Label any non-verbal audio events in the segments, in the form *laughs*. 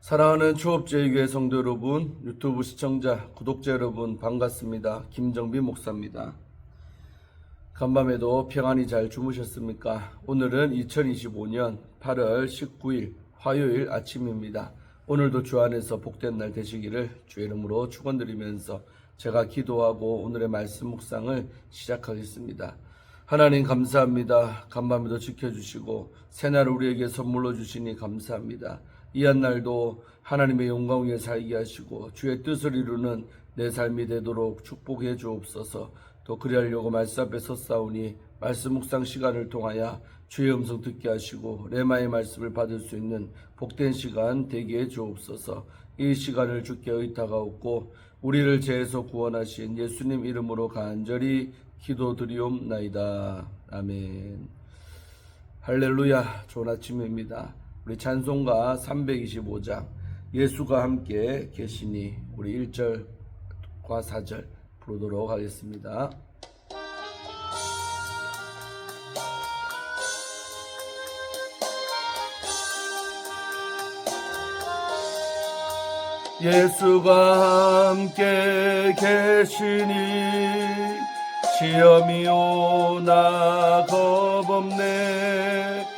사랑하는 초업제교회 성도 여러분, 유튜브 시청자, 구독자 여러분 반갑습니다. 김정빈 목사입니다. 간밤에도 평안히 잘 주무셨습니까? 오늘은 2025년 8월 19일 화요일 아침입니다. 오늘도 주 안에서 복된 날 되시기를 주의 이름으로 축원드리면서 제가 기도하고 오늘의 말씀 묵상을 시작하겠습니다. 하나님 감사합니다. 간밤에도 지켜주시고 새날 우리에게 선물로 주시니 감사합니다. 이한 날도 하나님의 영광 위에 살게 하시고 주의 뜻을 이루는 내 삶이 되도록 축복해 주옵소서. 또 그리하려고 말씀 앞에 섰사오니 말씀 묵상 시간을 통하여 주의 음성 듣게 하시고 레마의 말씀을 받을 수 있는 복된 시간 되게 해 주옵소서. 이 시간을 주께 의탁하옵고 우리를 죄에서 구원하신 예수님 이름으로 간절히 기도드리옵나이다. 아멘. 할렐루야. 좋은 아침입니다. 우리 찬송가 325장 예수가 함께 계시니 우리 1절과 4절 부르도록 하겠습니다. 예수가 함께 계시니 시험이 오나 겁없네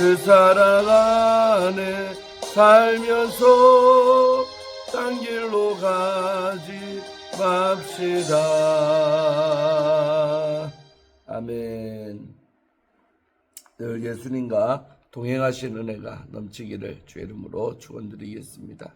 그 사랑 안에 살면서 딴 길로 가지 맙시다. 아멘. 늘 예수님과 동행하신 은혜가 넘치기를 주의 이름으로 축원드리겠습니다.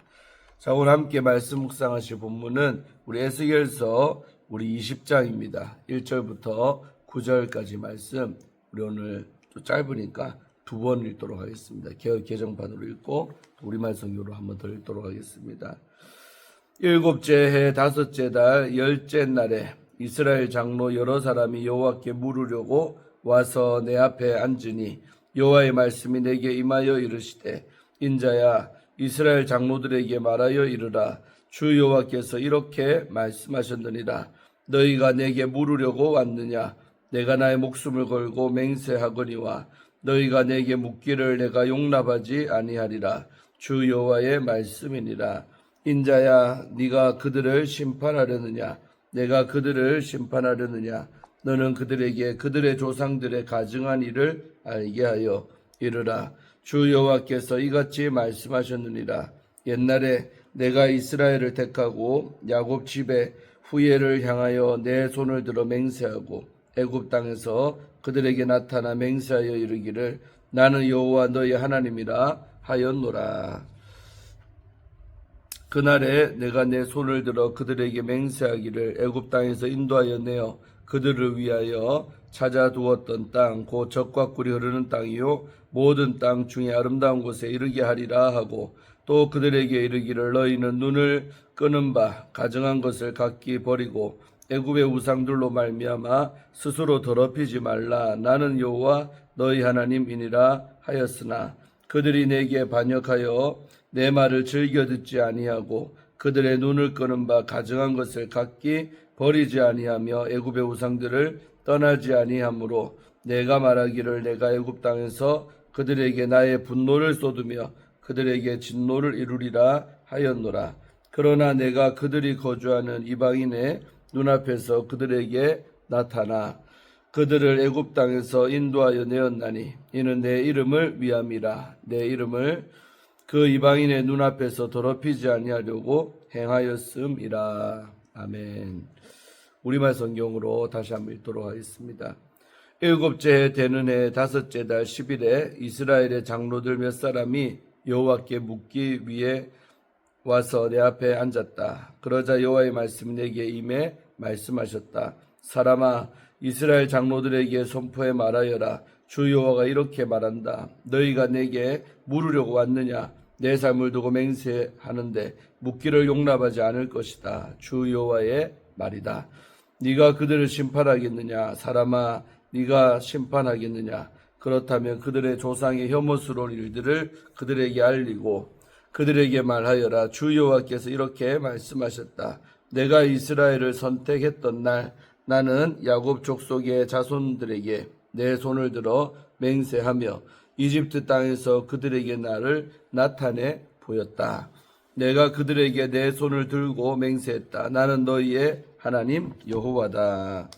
자, 오늘 함께 말씀 묵상하실 본문은 우리 에스겔서 우리 20장입니다. 1절부터 9절까지 말씀. 우리 오늘 또 짧으니까 두 번 읽도록 하겠습니다. 개혁 개정판으로 읽고 우리말 성경으로 한 번 더 읽도록 하겠습니다. 일곱째 해 다섯째 달 열째 날에 이스라엘 장로 여러 사람이 여호와께 물으려고 와서 내 앞에 앉으니 여호와의 말씀이 내게 임하여 이르시되 인자야 이스라엘 장로들에게 말하여 이르라 주 여호와께서 이렇게 말씀하셨느니라 너희가 내게 물으려고 왔느냐 내가 나의 목숨을 걸고 맹세하거니와 너희가 내게 묻기를 내가 용납하지 아니하리라. 주 여호와의 말씀이니라. 인자야 네가 그들을 심판하려느냐? 내가 그들을 심판하려느냐? 너는 그들에게 그들의 조상들의 가증한 일을 알게 하여 이르라. 주 여호와께서 이같이 말씀하셨느니라. 옛날에 내가 이스라엘을 택하고 야곱 집의 후예를 향하여 내 손을 들어 맹세하고 애굽 땅에서 그들에게 나타나 맹세하여 이르기를 나는 여호와 너희 하나님이라 하였노라. 그날에 내가 내 손을 들어 그들에게 맹세하기를 애굽 땅에서 인도하여 내어 그들을 위하여 찾아두었던 땅, 곧 적과 꿀이 흐르는 땅이요 모든 땅 중에 아름다운 곳에 이르게 하리라 하고 또 그들에게 이르기를 너희는 눈을 끄는 바 가정한 것을 각기 버리고 애굽의 우상들로 말미암아 스스로 더럽히지 말라. 나는 여호와 너희 하나님이니라 하였으나 그들이 내게 반역하여 내 말을 즐겨 듣지 아니하고 그들의 눈을 끄는 바 가정한 것을 각기 버리지 아니하며 애굽의 우상들을 떠나지 아니하므로 내가 말하기를 내가 애굽 땅에서 그들에게 나의 분노를 쏟으며 그들에게 진노를 이루리라 하였노라. 그러나 내가 그들이 거주하는 이방인의 눈앞에서 그들에게 나타나 그들을 애굽 땅에서 인도하여 내었나니 이는 내 이름을 위함이라 내 이름을 그 이방인의 눈앞에서 더럽히지 아니하려고 행하였음이라. 아멘. 우리말 성경으로 다시 한번 읽도록 하겠습니다. 일곱째 해 되는 해 다섯째 달 10일에 이스라엘의 장로들 몇 사람이 여호와께 묻기 위해 와서 내 앞에 앉았다. 그러자 여호와의 말씀이 내게 임해 말씀하셨다. 사람아 이스라엘 장로들에게 선포해 말하여라. 주 여호와가 이렇게 말한다. 너희가 내게 물으려고 왔느냐? 내 삶을 두고 맹세하는데 묻기를 용납하지 않을 것이다. 주 여호와의 말이다. 네가 그들을 심판하겠느냐? 사람아 네가 심판하겠느냐? 그렇다면 그들의 조상의 혐오스러운 일들을 그들에게 알리고 그들에게 말하여라 주 여호와께서 이렇게 말씀하셨다 내가 이스라엘을 선택했던 날 나는 야곱 족속의 자손들에게 내 손을 들어 맹세하며 이집트 땅에서 그들에게 나를 나타내 보였다. 내가 그들에게 내 손을 들고 맹세했다. 나는 너희의 하나님 여호와다.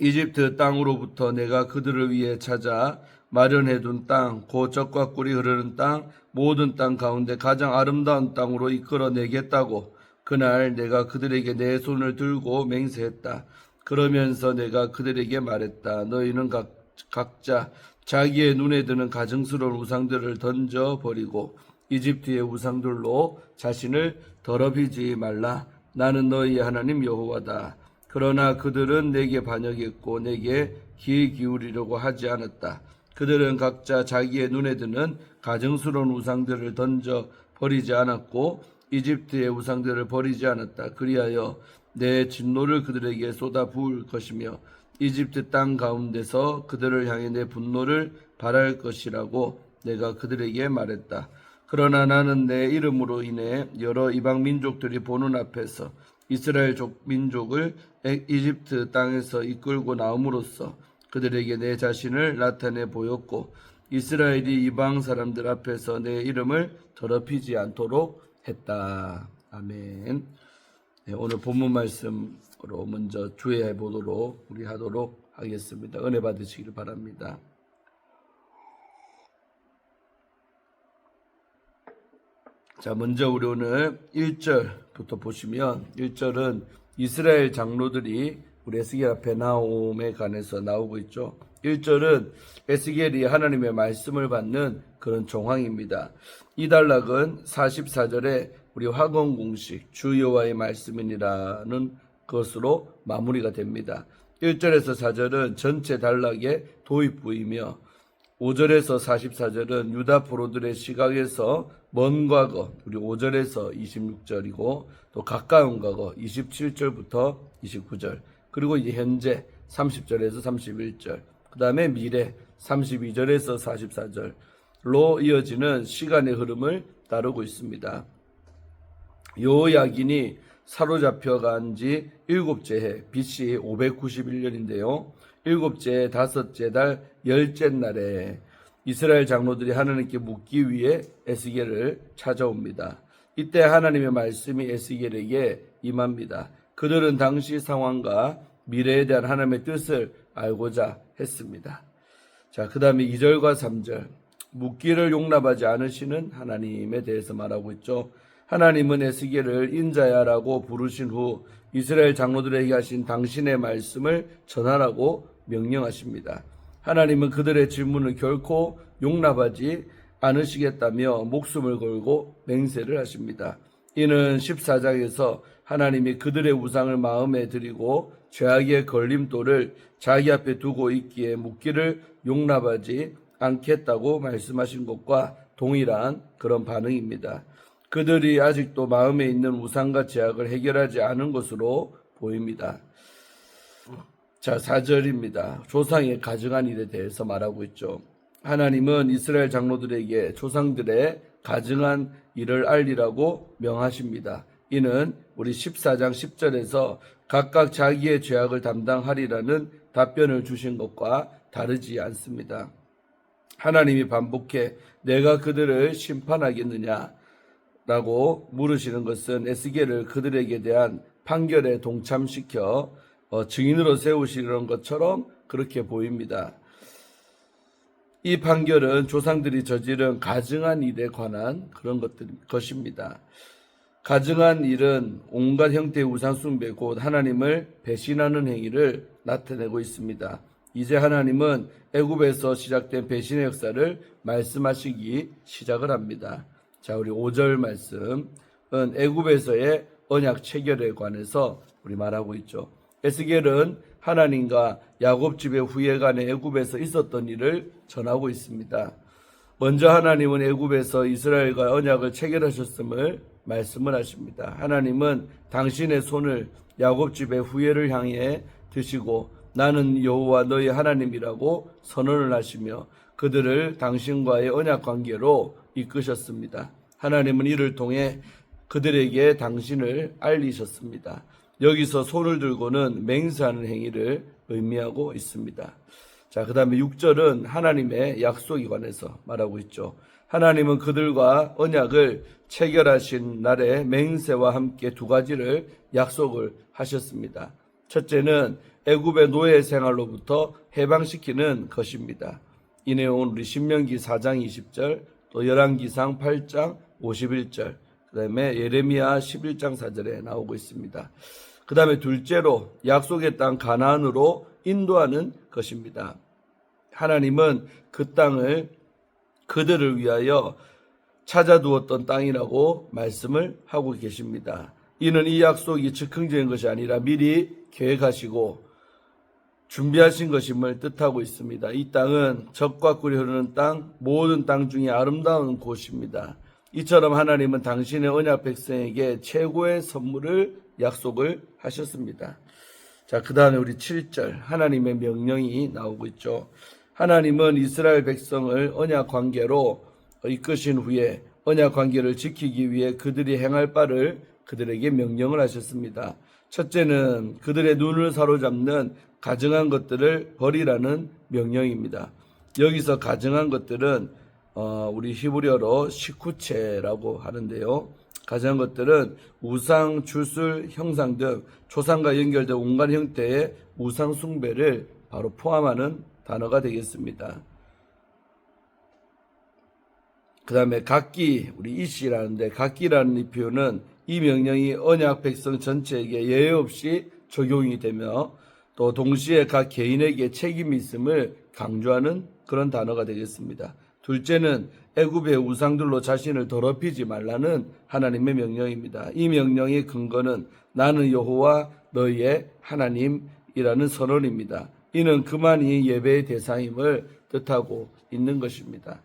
이집트 땅으로부터 내가 그들을 위해 찾아 마련해 둔 땅, 곧 젖과 꿀이 흐르는 땅, 모든 땅 가운데 가장 아름다운 땅으로 이끌어내겠다고 그날 내가 그들에게 내 손을 들고 맹세했다. 그러면서 내가 그들에게 말했다. 너희는 각, 각자 자기의 눈에 드는 가증스러운 우상들을 던져 버리고 이집트의 우상들로 자신을 더럽히지 말라. 나는 너희의 하나님 여호와다. 그러나 그들은 내게 반역했고 내게 귀 기울이려고 하지 않았다. 그들은 각자 자기의 눈에 드는 가증스러운 우상들을 던져 버리지 않았고 이집트의 우상들을 버리지 않았다. 그리하여 내 진노를 그들에게 쏟아 부을 것이며 이집트 땅 가운데서 그들을 향해 내 분노를 발할 것이라고 내가 그들에게 말했다. 그러나 나는 내 이름으로 인해 여러 이방 민족들이 보는 앞에서 이스라엘 족 민족을 이집트 땅에서 이끌고 나옴으로써 그들에게 내 자신을 나타내 보였고 이스라엘이 이방 사람들 앞에서 내 이름을 더럽히지 않도록 했다. 아멘. 네, 오늘 본문 말씀으로 먼저 주의해 보도록 우리 하도록 하겠습니다. 은혜 받으시기를 바랍니다. 자, 먼저 우리 오늘 1절부터 보시면 1절은 이스라엘 장로들이 우리 에스겔 앞에 나옴에 관해서 나오고 있죠. 1절은 에스겔이 하나님의 말씀을 받는 그런 정황입니다. 이 단락은 44절에 우리 화건 공식 주여와의 말씀이니라는 것으로 마무리가 됩니다. 1절에서 4절은 전체 단락의 도입부이며 5절에서 44절은 유다 포로들의 시각에서 먼 과거, 우리 5절에서 26절이고 또 가까운 과거 27절부터 29절, 그리고 이제 현재 30절에서 31절, 그 다음에 미래 32절에서 44절 로 이어지는 시간의 흐름을 다루고 있습니다. 요야긴이 사로잡혀 간 지 일곱째 해, BC 591년인데요. 일곱째 해, 다섯째 달, 열째 날에 이스라엘 장로들이 하나님께 묻기 위해 에스겔을 찾아옵니다. 이때 하나님의 말씀이 에스겔에게 임합니다. 그들은 당시 상황과 미래에 대한 하나님의 뜻을 알고자 했습니다. 자, 그 다음에 2절과 3절. 묻기를 용납하지 않으시는 하나님에 대해서 말하고 있죠. 하나님은 에스겔을 인자야라고 부르신 후 이스라엘 장로들에게 하신 당신의 말씀을 전하라고 명령하십니다. 하나님은 그들의 질문을 결코 용납하지 않으시겠다며 목숨을 걸고 맹세를 하십니다. 이는 14장에서 하나님이 그들의 우상을 마음에 들이고 죄악의 걸림돌을 자기 앞에 두고 있기에 묻기를 용납하지 않겠다고 말씀하신 것과 동일한 그런 반응입니다. 그들이 아직도 마음에 있는 우상과 죄악을 해결하지 않은 것으로 보입니다. 자, 4절입니다. 조상의 가증한 일에 대해서 말하고 있죠. 하나님은 이스라엘 장로들에게 조상들의 가증한 일을 알리라고 명하십니다. 이는 우리 14장 10절에서 각각 자기의 죄악을 담당하리라는 답변을 주신 것과 다르지 않습니다. 하나님이 반복해 내가 그들을 심판하겠느냐 라고 물으시는 것은 에스겔을 그들에게 대한 판결에 동참시켜 어, 증인으로 세우시는 것처럼 그렇게 보입니다. 이 판결은 조상들이 저지른 가증한 일에 관한 그런 것들 것입니다. 가증한 일은 온갖 형태의 우상 숭배 곧 하나님을 배신하는 행위를 나타내고 있습니다. 이제 하나님은 애굽에서 시작된 배신의 역사를 말씀하시기 시작을 합니다. 자, 우리 5절 말씀은 애굽에서의 언약 체결에 관해서 우리 말하고 있죠. 에스겔은 하나님과 야곱 집의 후예 간의 애굽에서 있었던 일을 전하고 있습니다. 먼저 하나님은 애굽에서 이스라엘과 언약을 체결하셨음을 말씀을 하십니다. 하나님은 당신의 손을 야곱 집의 후예를 향해 드시고 나는 여호와 너희 하나님이라고 선언을 하시며 그들을 당신과의 언약 관계로 이끄셨습니다. 하나님은 이를 통해 그들에게 당신을 알리셨습니다. 여기서 손을 들고는 맹세하는 행위를 의미하고 있습니다. 자, 그 다음에 6절은 하나님의 약속에 관해서 말하고 있죠. 하나님은 그들과 언약을 체결하신 날에 맹세와 함께 두 가지를 약속을 하셨습니다. 첫째는 애굽의 노예 생활로부터 해방시키는 것입니다. 이 내용은 우리 신명기 4장 20절, 또 열왕기상 8장 51절, 그다음에 예레미야 11장 4절에 나오고 있습니다. 그다음에 둘째로 약속의 땅 가나안으로 인도하는 것입니다. 하나님은 그 땅을 그들을 위하여 찾아두었던 땅이라고 말씀을 하고 계십니다. 이는 이 약속이 즉흥적인 것이 아니라 미리 계획하시고 준비하신 것임을 뜻하고 있습니다. 이 땅은 적과 꿀이 흐르는 땅, 모든 땅 중에 아름다운 곳입니다. 이처럼 하나님은 당신의 언약 백성에게 최고의 선물을 약속을 하셨습니다. 자, 그 다음에 우리 7절 하나님의 명령이 나오고 있죠. 하나님은 이스라엘 백성을 언약 관계로 이끄신 후에 언약 관계를 지키기 위해 그들이 행할 바를 그들에게 명령을 하셨습니다. 첫째는 그들의 눈을 사로잡는 가증한 것들을 버리라는 명령입니다. 여기서 가증한 것들은 어, 우리 히브리어로 시쿠체라고 하는데요. 가증한 것들은 우상, 주술, 형상 등 조상과 연결된 온갖 형태의 우상 숭배를 바로 포함하는 단어가 되겠습니다. 그 다음에 각기, 우리 이시라는데 각기라는 이 표현은 이 명령이 언약 백성 전체에게 예외 없이 적용이 되며 또 동시에 각 개인에게 책임이 있음을 강조하는 그런 단어가 되겠습니다. 둘째는 애굽의 우상들로 자신을 더럽히지 말라는 하나님의 명령입니다. 이 명령의 근거는 나는 여호와 너희의 하나님이라는 선언입니다. 이는 그만이 예배의 대상임을 뜻하고 있는 것입니다.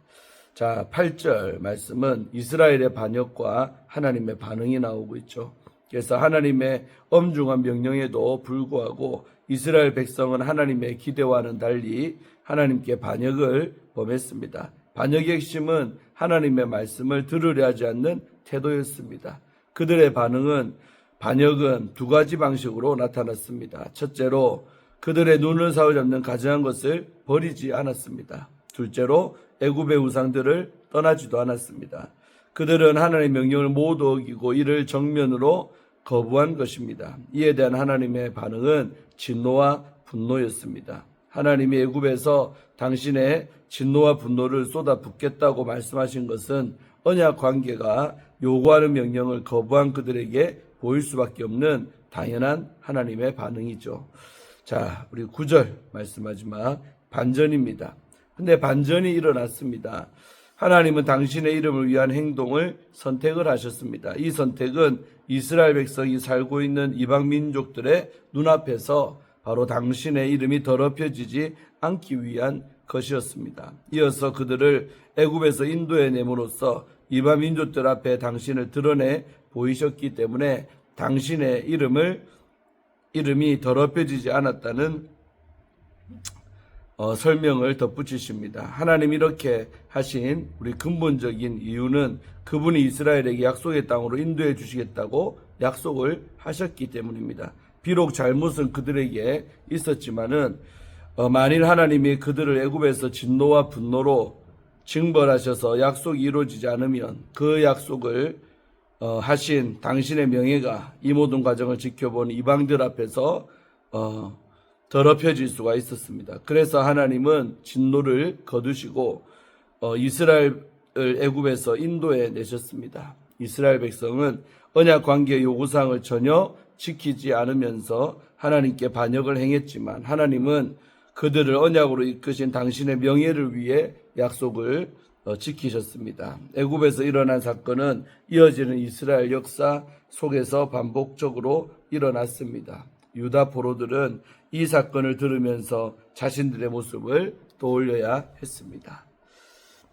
자, 8절 말씀은 이스라엘의 반역과 하나님의 반응이 나오고 있죠. 그래서 하나님의 엄중한 명령에도 불구하고 이스라엘 백성은 하나님의 기대와는 달리 하나님께 반역을 범했습니다. 반역의 핵심은 하나님의 말씀을 들으려 하지 않는 태도였습니다. 그들의 반응은 반역은 두 가지 방식으로 나타났습니다. 첫째로 그들의 눈을 사로잡는 가증한 것을 버리지 않았습니다. 둘째로 애굽의 우상들을 떠나지도 않았습니다. 그들은 하나님의 명령을 모두 어기고 이를 정면으로 거부한 것입니다. 이에 대한 하나님의 반응은 진노와 분노였습니다. 하나님이 애굽에서 당신의 진노와 분노를 쏟아붓겠다고 말씀하신 것은 언약 관계가 요구하는 명령을 거부한 그들에게 보일 수밖에 없는 당연한 하나님의 반응이죠. 자, 우리 구절 말씀하지만 반전입니다. 근데 반전이 일어났습니다. 하나님은 당신의 이름을 위한 행동을 선택을 하셨습니다. 이 선택은 이스라엘 백성이 살고 있는 이방 민족들의 눈앞에서 바로 당신의 이름이 더럽혀지지 않기 위한 것이었습니다. 이어서 그들을 애굽에서 인도해 내므로써 이방 민족들 앞에 당신을 드러내 보이셨기 때문에 당신의 이름을 이름이 더럽혀지지 않았다는 어, 설명을 덧붙이십니다. 하나님 이렇게 하신 우리 근본적인 이유는 그분이 이스라엘에게 약속의 땅으로 인도해 주시겠다고 약속을 하셨기 때문입니다. 비록 잘못은 그들에게 있었지만은 어, 만일 하나님이 그들을 애굽에서 진노와 분노로 징벌하셔서 약속이 이루어지지 않으면 그 약속을 어, 하신 당신의 명예가 이 모든 과정을 지켜본 이방들 앞에서 어, 더럽혀질 수가 있었습니다. 그래서 하나님은 진노를 거두시고 어, 이스라엘을 애굽에서 인도에 내셨습니다. 이스라엘 백성은 언약 관계 요구사항을 전혀 지키지 않으면서 하나님께 반역을 행했지만 하나님은 그들을 언약으로 이끄신 당신의 명예를 위해 약속을 어, 지키셨습니다. 애굽에서 일어난 사건은 이어지는 이스라엘 역사 속에서 반복적으로 일어났습니다. 유다 포로들은 이 사건을 들으면서 자신들의 모습을 떠올려야 했습니다.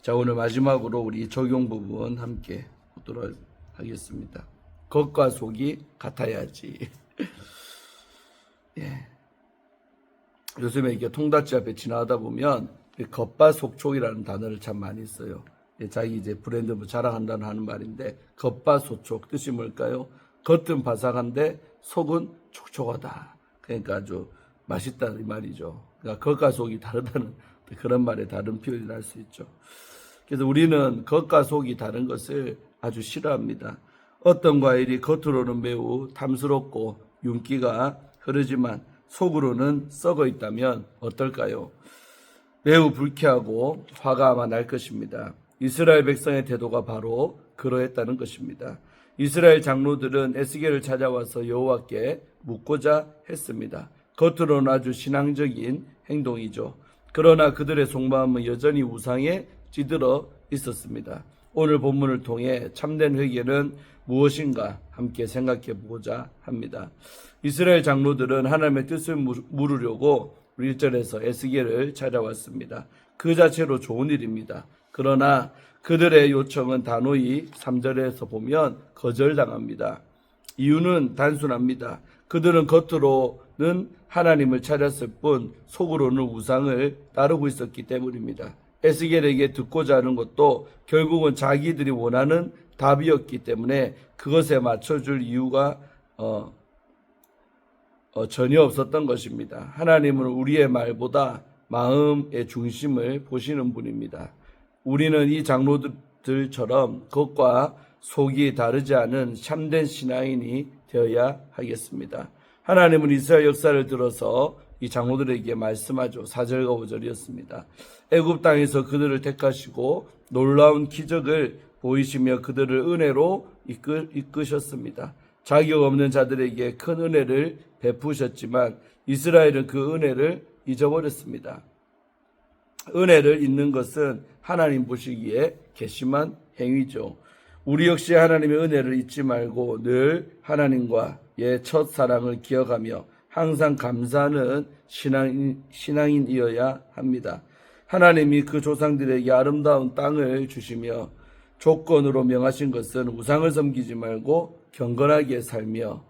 자, 오늘 마지막으로 우리 적용 부분 함께 보도록 하겠습니다. 겉과 속이 같아야지. *laughs* 예. 요즘에 이게 통닭집 앞에 지나가다 보면 이 겉바 속촉이라는 단어를 참 많이 써요. 예, 자기 이제 브랜드 뭐 자랑한다는 하는 말인데 겉바 속촉 뜻이 뭘까요? 겉은 바삭한데 속은 촉촉하다. 그러니까 아주 맛있다 이 말이죠. 그러니까 겉과 속이 다르다는 *laughs* 그런 말에 다른 표현이 날 수 있죠. 그래서 우리는 겉과 속이 다른 것을 아주 싫어합니다. 어떤 과일이 겉으로는 매우 탐스럽고 윤기가 흐르지만 속으로는 썩어 있다면 어떨까요? 매우 불쾌하고 화가 아마 날 것입니다. 이스라엘 백성의 태도가 바로 그러했다는 것입니다. 이스라엘 장로들은 에스겔을 찾아와서 여호와께 묻고자 했습니다. 겉으로는 아주 신앙적인 행동이죠. 그러나 그들의 속마음은 여전히 우상에 찌들어 있었습니다. 오늘 본문을 통해 참된 회개는 무엇인가 함께 생각해 보고자 합니다. 이스라엘 장로들은 하나님의 뜻을 물으려고 1절에서 에스겔을 찾아왔습니다. 그 자체로 좋은 일입니다. 그러나 그들의 요청은 단호히 3절에서 보면 거절당합니다. 이유는 단순합니다. 그들은 겉으로는 하나님을 찾았을 뿐 속으로는 우상을 따르고 있었기 때문입니다. 에스겔에게 듣고자 하는 것도 결국은 자기들이 원하는 답이었기 때문에 그것에 맞춰줄 이유가 어, 어, 전혀 없었던 것입니다. 하나님은 우리의 말보다 마음의 중심을 보시는 분입니다. 우리는 이 장로들처럼 겉과 속이 다르지 않은 참된 신앙인이 되어야 하겠습니다. 하나님은 이스라엘 역사를 들어서 이 장로들에게 말씀하죠. 4절과 5절이었습니다. 애굽 땅에서 그들을 택하시고 놀라운 기적을 보이시며 그들을 은혜로 이끌, 이끄셨습니다. 자격 없는 자들에게 큰 은혜를 베푸셨지만 이스라엘은 그 은혜를 잊어버렸습니다. 은혜를 잊는 것은 하나님 보시기에 괘씸한 행위죠. 우리 역시 하나님의 은혜를 잊지 말고 늘 하나님과의 첫 사랑을 기억하며 항상 감사하는 신앙인, 신앙인이어야 합니다. 하나님이 그 조상들에게 아름다운 땅을 주시며 조건으로 명하신 것은 우상을 섬기지 말고 경건하게 살며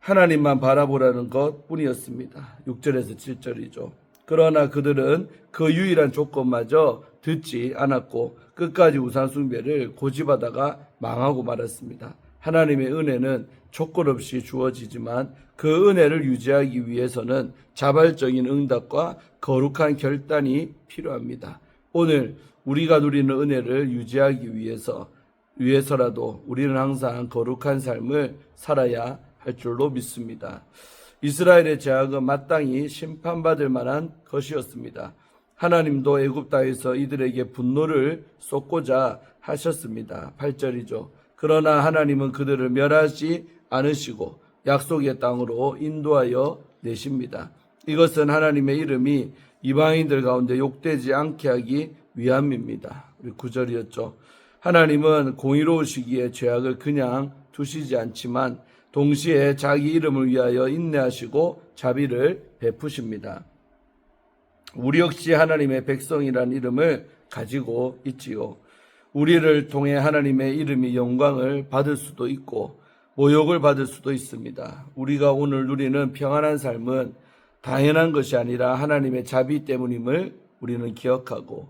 하나님만 바라보라는 것 뿐이었습니다. 6절에서 7절이죠. 그러나 그들은 그 유일한 조건마저 듣지 않았고 끝까지 우상 숭배를 고집하다가 망하고 말았습니다. 하나님의 은혜는 조건 없이 주어지지만 그 은혜를 유지하기 위해서는 자발적인 응답과 거룩한 결단이 필요합니다. 오늘 우리가 누리는 은혜를 유지하기 위해서 위해서라도 우리는 항상 거룩한 삶을 살아야 할 줄로 믿습니다. 이스라엘의 죄악은 마땅히 심판받을 만한 것이었습니다. 하나님도 애굽 땅에서 이들에게 분노를 쏟고자 하셨습니다. 8절이죠. 그러나 하나님은 그들을 멸하지 않으시고 약속의 땅으로 인도하여 내십니다. 이것은 하나님의 이름이 이방인들 가운데 욕되지 않게 하기 위함입니다. 우리 9절이었죠. 하나님은 공의로우시기에 죄악을 그냥 두시지 않지만 동시에 자기 이름을 위하여 인내하시고 자비를 베푸십니다. 우리 역시 하나님의 백성이란 이름을 가지고 있지요. 우리를 통해 하나님의 이름이 영광을 받을 수도 있고 모욕을 받을 수도 있습니다. 우리가 오늘 누리는 평안한 삶은 당연한 것이 아니라 하나님의 자비 때문임을 우리는 기억하고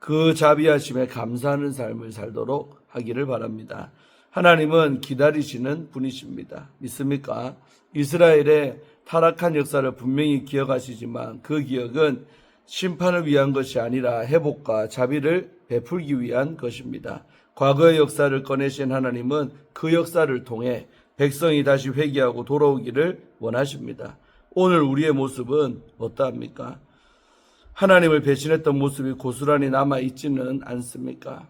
그 자비하심에 감사하는 삶을 살도록 하기를 바랍니다. 하나님은 기다리시는 분이십니다. 믿습니까? 이스라엘의 타락한 역사를 분명히 기억하시지만 그 기억은 심판을 위한 것이 아니라 회복과 자비를 베풀기 위한 것입니다. 과거의 역사를 꺼내신 하나님은 그 역사를 통해 백성이 다시 회개하고 돌아오기를 원하십니다. 오늘 우리의 모습은 어떠합니까? 하나님을 배신했던 모습이 고스란히 남아 있지는 않습니까?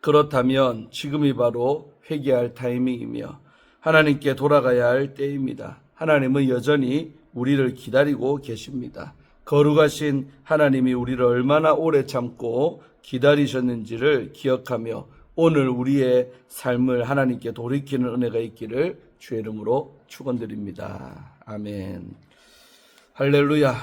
그렇다면 지금이 바로 회개할 타이밍이며 하나님께 돌아가야 할 때입니다. 하나님은 여전히 우리를 기다리고 계십니다. 거룩하신 하나님이 우리를 얼마나 오래 참고 기다리셨는지를 기억하며 오늘 우리의 삶을 하나님께 돌이키는 은혜가 있기를 주의 이름으로 축원드립니다. 아멘. 할렐루야.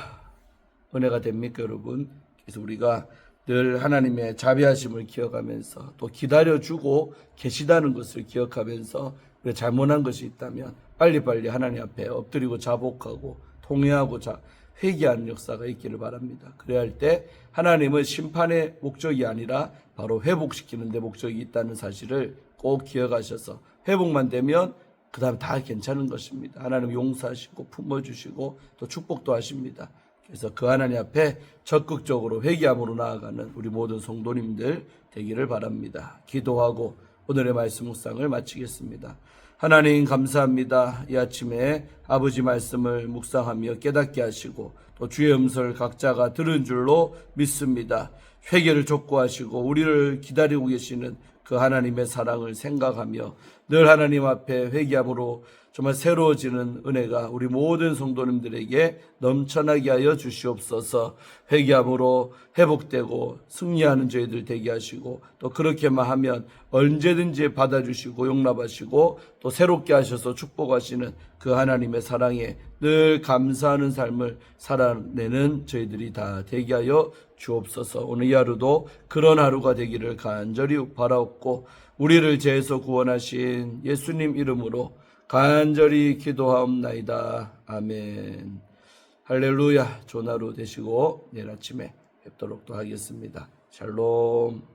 은혜가 됩니까, 여러분? 그래서 우리가 늘 하나님의 자비하심을 기억하면서 또 기다려주고 계시다는 것을 기억하면서 잘못한 것이 있다면 빨리빨리 하나님 앞에 엎드리고 자복하고 통회하고 자, 회개하는 역사가 있기를 바랍니다. 그래야 할 때 하나님은 심판의 목적이 아니라 바로 회복시키는 데 목적이 있다는 사실을 꼭 기억하셔서 회복만 되면 그 다음 다 괜찮은 것입니다. 하나님 용서하시고 품어주시고 또 축복도 하십니다. 그래서 그 하나님 앞에 적극적으로 회개함으로 나아가는 우리 모든 성도님들 되기를 바랍니다. 기도하고 오늘의 말씀 묵상을 마치겠습니다. 하나님 감사합니다. 이 아침에 아버지 말씀을 묵상하며 깨닫게 하시고 또 주의 음성을 각자가 들은 줄로 믿습니다. 회개를 촉구하시고 우리를 기다리고 계시는 그 하나님의 사랑을 생각하며 늘 하나님 앞에 회개함으로 정말 새로워지는 은혜가 우리 모든 성도님들에게 넘쳐나게 하여 주시옵소서. 회개함으로 회복되고 승리하는 저희들 되게 하시고 또 그렇게만 하면 언제든지 받아주시고 용납하시고 또 새롭게 하셔서 축복하시는 그 하나님의 사랑에 늘 감사하는 삶을 살아내는 저희들이 다 되게 하여 주옵소서. 오늘 이 하루도 그런 하루가 되기를 간절히 바라옵고 우리를 죄에서 구원하신 예수님 이름으로 간절히 기도하옵나이다. 아멘. 할렐루야. 좋은 하루 되시고 내일 아침에 뵙도록 또 하겠습니다. 샬롬.